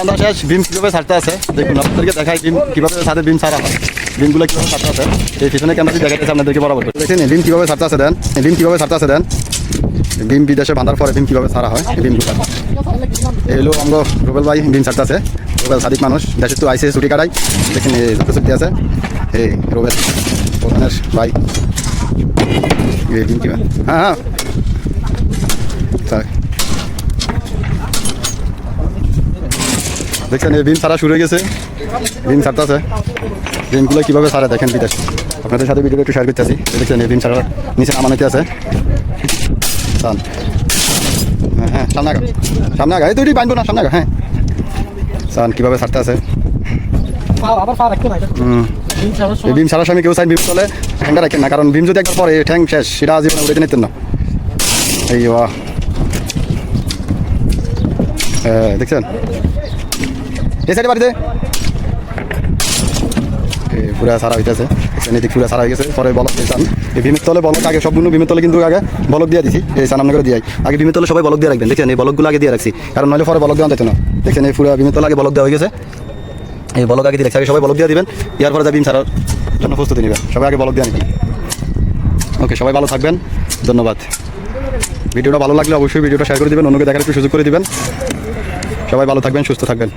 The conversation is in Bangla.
আমরা শেষ বিম কীভাবে ছাড়তে আছে? দেখুন, আপনাদেরকে দেখাই বিম কীভাবে ছাড়ে বিম ছাড়া হয়। বিমগুলো কীভাবে ছাড়তে আছে? এই পিছনে ক্যামেরাটি দেখাইতেছে আপনাদেরকে বরাবর। দেখেন বিম কীভাবে ছাড়তে আছে, দেন? বিম কীভাবে ছাড়তে আছে, দেন? বিম বিদেশে বাঁধার পরে বিম কীভাবে ছাড়া হয় বিমগুলো এই হলো আমরা রুবেল ভাই বিম ছাড়তে আছে। রুবেল সাদিক মানুষ, দেশে তো আইসে ছুটি কাটাই দেখেন ছুটি আছে, এই রুবেল প্রধানের ভাই। বিম কীভাবে হ্যাঁ হ্যাঁ। দেখছেন এই বিম ছাড়া শুরু হয়ে গেছে। বিম ছাড়তেছে। বিমগুলো কীভাবে ছাড়ে দেখেন বিদেশ। আপনাদের সাথে ভিডিওটা একটু শেয়ার করতেছি। দেখছেন এই বিম ছাড়ার নিচে নামানিতে আছে। চান। হ্যাঁ হ্যাঁ সামনে আগা সামনে আগা এই দুইটি বানবো না সামনে আগা হ্যাঁ। চান কীভাবে ছাড়তে আছে? হুম। এই বিম ছাড়ার সময় কেউ চাই বিম চলে ঠ্যাংটা রাখেন না। কারণ বিম যদি একবার পরে ঠ্যাং শেষ সেটা জীবনে উড়ে নিতেন না এই বাহ। হ্যাঁ দেখছেন? এই সাইডে বাড়িতে। পুরা সারা হইতেছে। এদিক পুরা সারা হয়ে গেছে পরে বলক চান এই ভীমের তলে বলক আগে সবগুলো ভীমের তলে কিন্তু আগে বলক দিয়ে দিছি। এই সান করে দিয়ে আগে ভীমের তলে সবাই বলক দিয়ে রাখবেন। দেখছেন, এই বলকগুলো আগে দিয়ে রাখছি। কারণ নইলে পরে বলক দেওয়া যেত না। দেখছেন, এই পুরা ভীমের তলে আগে বলক দেওয়া হয়ে গেছে। এই বলক আগে দিয়ে আগে সবাই বলক দিয়ে দিবেন। ইয়ার পরে যা বিম ছাড়ার জন্য প্রস্তুতি নেবেন। সবাই আগে বলক দিয়ে নেবেন। ওকে, সবাই ভালো থাকবেন। ধন্যবাদ। ভিডিওটা ভালো লাগলে অবশ্যই ভিডিওটা শেয়ার করে দিবেন। অন্যকে দেখার একটু সুযোগ করে দিবেন। সবাই ভালো থাকবেন, সুস্থ থাকবেন।